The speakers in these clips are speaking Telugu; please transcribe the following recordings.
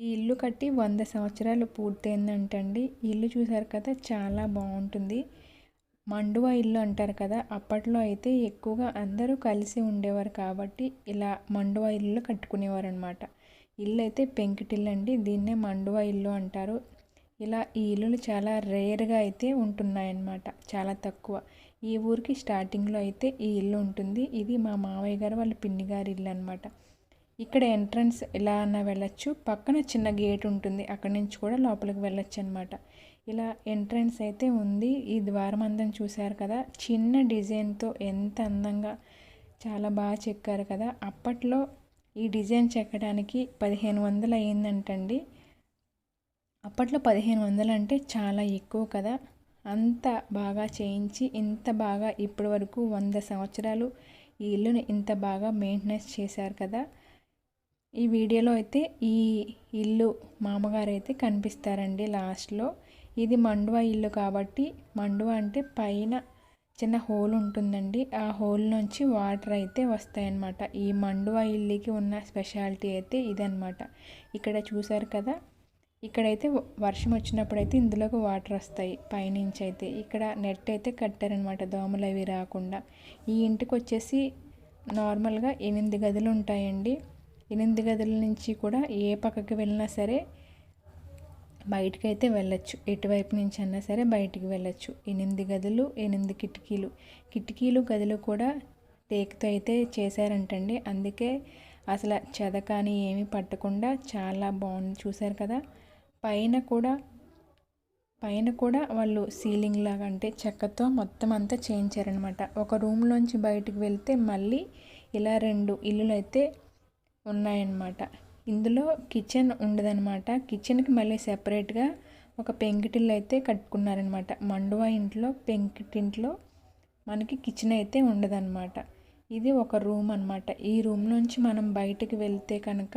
ఈ ఇల్లు కట్టి వంద సంవత్సరాలు పూర్తయిందంటండి. ఇల్లు చూసారు కదా చాలా బాగుంటుంది. మండువా ఇల్లు అంటారు కదా అప్పట్లో అయితే ఎక్కువగా అందరూ కలిసి ఉండేవారు కాబట్టి ఇలా మండువా ఇల్లు కట్టుకునేవారు అనమాట ఇల్లు అయితే పెంకిటిల్లు అండి దీన్నే మండువా ఇల్లు అంటారు. ఇలా ఈ ఇల్లులు చాలా రేర్గా అయితే ఉంటున్నాయన్నమాట చాలా తక్కువ. ఈ ఊరికి స్టార్టింగ్లో అయితే ఈ ఇల్లు ఉంటుంది. ఇది మా మావయ్య గారు వాళ్ళ పిన్ని గారి ఇల్లు అనమాట ఇక్కడ ఎంట్రన్స్ ఇలా అన్న వెళ్ళొచ్చు. పక్కన చిన్న గేట్ ఉంటుంది. అక్కడి నుంచి కూడా లోపలికి వెళ్ళొచ్చు అనమాట ఇలా ఎంట్రన్స్ అయితే ఉంది. ఈ ద్వారం అందం చూశారు కదా. చిన్న డిజైన్తో ఎంత అందంగా చాలా బాగా చెక్కారు కదా. అప్పట్లో ఈ డిజైన్ చెక్కడానికి పదిహేను వందలు అయ్యిందంటండి అప్పట్లో పదిహేను వందలు అంటే చాలా ఎక్కువ కదా. అంత బాగా చేయించి ఇంత బాగా ఇప్పటి వరకు వంద సంవత్సరాలు ఈ ఇల్లుని ఇంత బాగా మెయింటెనెన్స్ చేశారు కదా. ఈ వీడియోలో అయితే ఈ ఇల్లు మామగారు అయితే కనిపిస్తారండి లాస్ట్లో. ఇది మండువా ఇల్లు కాబట్టి మండువా అంటే పైన చిన్న హోల్ ఉంటుందండి. ఆ హోల్ నుంచి వాటర్ అయితే వస్తాయన్నమాట. ఈ మండువా ఇల్లుకి ఉన్న స్పెషాలిటీ అయితే ఇదనమాట ఇక్కడ చూసారు కదా? ఇక్కడైతే వర్షం వచ్చినప్పుడు అయితే ఇందులోకి వాటర్ వస్తాయి పైనుంచి అయితే. ఇక్కడ నెట్ అయితే కట్టారనమాట దోమలు అవి రాకుండా. ఈ ఇంటికి వచ్చేసి నార్మల్గా ఎనిమిది గదులు ఉంటాయండి ఎనిమిది గదుల నుంచి కూడా ఏ పక్కకి వెళ్ళినా సరే బయటికి అయితే వెళ్ళచ్చు. ఎటువైపు నుంచి అన్నా సరే బయటికి వెళ్ళచ్చు. ఎనిమిది గదులు ఎనిమిది కిటికీలు. కిటికీలు గదులు కూడా టేక్తో అయితే చేశారంటండి. అందుకే అసలు చెద కానీ ఏమీ పట్టకుండా చాలా బాగుంది. చూశారు కదా? పైన కూడా పైన కూడా వాళ్ళు సీలింగ్ లాగా అంటే చెక్కతో మొత్తం అంతా చేయించారనమాట ఒక రూమ్లోంచి బయటకు వెళ్తే మళ్ళీ ఇలా రెండు ఇల్లులు అయితే ఉన్నాయన్నమాట. ఇందులో కిచెన్ ఉండదనమాట కిచెన్కి మళ్ళీ సెపరేట్గా ఒక పెంకిటిల్లు అయితే కట్టుకున్నారనమాట మండువా ఇంట్లో పెంకిటింట్లో మనకి కిచెన్ అయితే ఉండదన్నమాట. ఇది ఒక రూమ్ అనమాట ఈ రూమ్ నుంచి మనం బయటకు వెళ్తే కనుక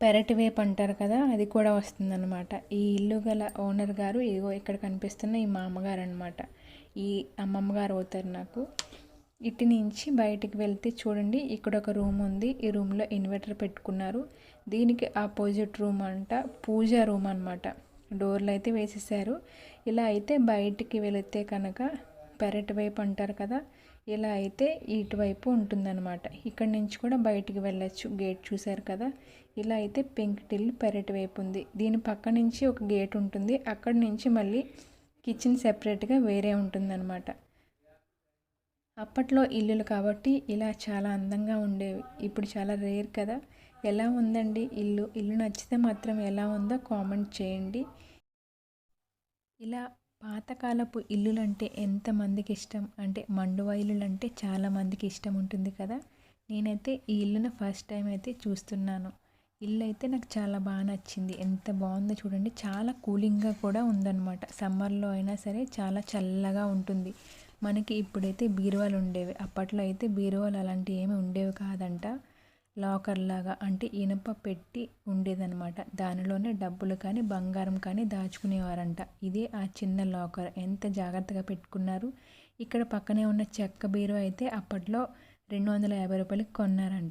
పెరటి వేపు అంటారు కదా అది కూడా వస్తుందన్నమాట. ఈ ఇల్లు గల ఓనర్ గారు ఇగో ఇక్కడ కనిపిస్తున్న ఈ మామగారు అనమాట ఈ అమ్మమ్మ గారు అవుతారు నాకు. ఇటు నుంచి బయటికి వెళ్తే చూడండి ఇక్కడ ఒక రూమ్ ఉంది. ఈ రూమ్లో ఇన్వర్టర్ పెట్టుకున్నారు. దీనికి ఆపోజిట్ రూమ్ అంట పూజ రూమ్ అనమాట డోర్లు అయితే వేసేసారు. ఇలా అయితే బయటికి వెళితే కనుక పెరటి వైపు అంటారు కదా ఇలా అయితే ఇటువైపు ఉంటుందన్నమాట. ఇక్కడ నుంచి కూడా బయటికి వెళ్ళచ్చు. గేట్ చూశారు కదా ఇలా అయితే పెంకిటిల్లు పెరటి వైపు ఉంది. దీని పక్క నుంచి ఒక గేట్ ఉంటుంది. అక్కడి నుంచి మళ్ళీ కిచెన్ సెపరేట్గా వేరే ఉంటుందన్నమాట. అప్పట్లో ఇల్లులు కాబట్టి ఇలా చాలా అందంగా ఉండేవి. ఇప్పుడు చాలా రేర్ కదా. ఎలా ఉందండి ఇల్లు? ఇల్లు నచ్చితే మాత్రం ఎలా ఉందో కామెంట్ చేయండి. ఇలా పాతకాలపు ఇల్లులు అంటే ఎంతమందికి ఇష్టం? అంటే మండువా ఇల్లులు అంటే చాలామందికి ఇష్టం ఉంటుంది కదా. నేనైతే ఈ ఇల్లును ఫస్ట్ టైం అయితే చూస్తున్నాను. ఇల్లు అయితే నాకు చాలా బాగా నచ్చింది. ఎంత బాగుందో చూడండి. చాలా కూలింగ్గా కూడా ఉందన్నమాట. సమ్మర్లో అయినా సరే చాలా చల్లగా ఉంటుంది. మనకి ఇప్పుడైతే బీరువాలు ఉండేవి. అప్పట్లో అయితే బీరువాలు అలాంటివి ఏమి ఉండేవి కాదంట. లాకర్ లాగా అంటే ఇనుప పెట్టి ఉండేదన్నమాట. దానిలోనే డబ్బులు కానీ బంగారం కానీ దాచుకునేవారంట. ఇదే ఆ చిన్న లాకర్. ఎంత జాగ్రత్తగా పెట్టుకున్నారు. ఇక్కడ పక్కనే ఉన్న చెక్క బీరువా అయితే అప్పట్లో రెండు వందల యాభై రూపాయలకి కొన్నారంట.